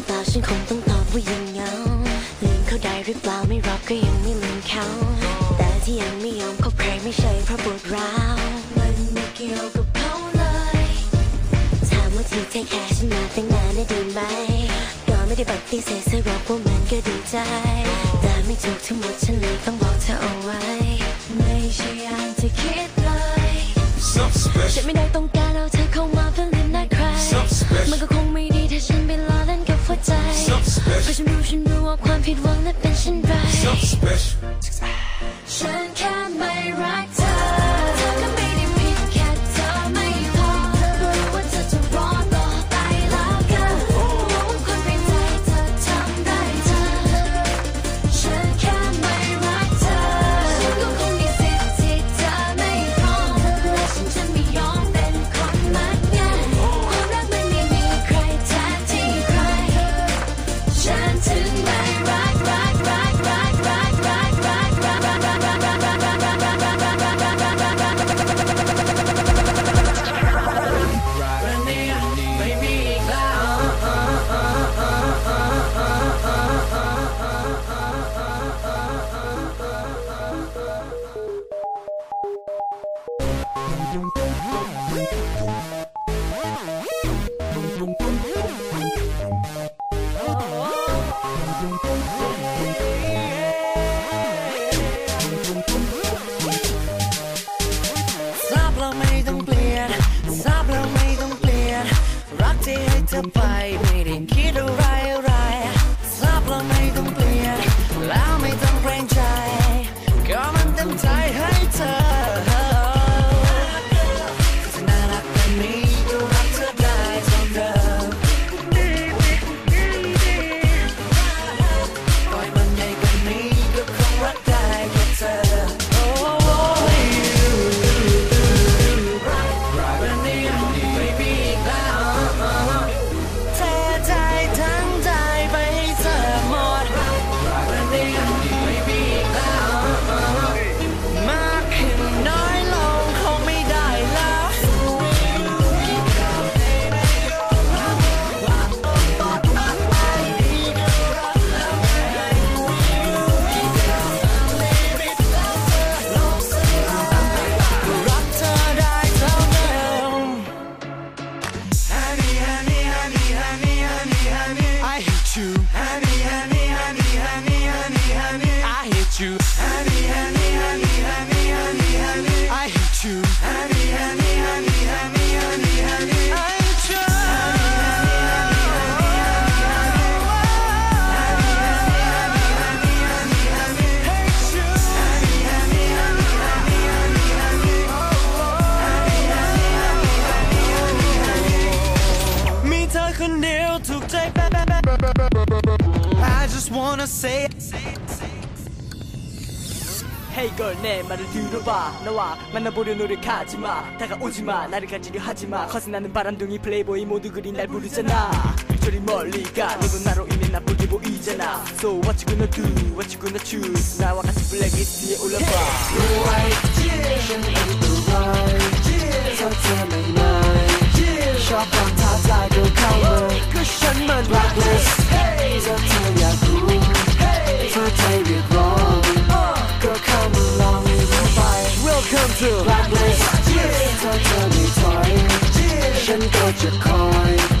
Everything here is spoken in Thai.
รือเปล่าฉันคงต้องตอบว่ายังเหงาลืมเขาได้หรือเปล่าไม่รับก็ยังไม่ลืมเขา แต่ที่ยังไม่ยอมคบใครไม่ใช่เพราะปวดร้าวมันไม่เกี่ยวกับเขาเลยถามว่าที่เทคแคร์ฉันมาตั้งนานได้ดีไหมก็ไม่ได้ปฏิเสธสักรอบว่ามันก็ดีใจ แต่ไม่ถูกทั้งหมดฉันเลยต้องบอกเธอเอาไว้ ไม่ใช่อย่างที่คิดเลย Something ฉัน special. ไม่ได้ต้องการ เพราะ special. ฉันรู้ฉันรู้ว่าความผิดหวังนั้นเป็นเช่นไร Something special. Oh, just wanna say Hey girl 내 말을 들어봐. 너와 만나보려 노력하지마. 다가오지마. 나를 가지려 하지마. 커서 나는 바람둥이 플레이보이 모두 그리 날 부르잖아. 저리 멀리 가. 너도 나로 인해 나쁘게 보이잖아. So what you gonna do? What you gonna choose? 나와 같이 블랙리스트에 올라봐ก็ Welcome to blacklist ถ้าเธอไม่ถอยฉันก็จะคอย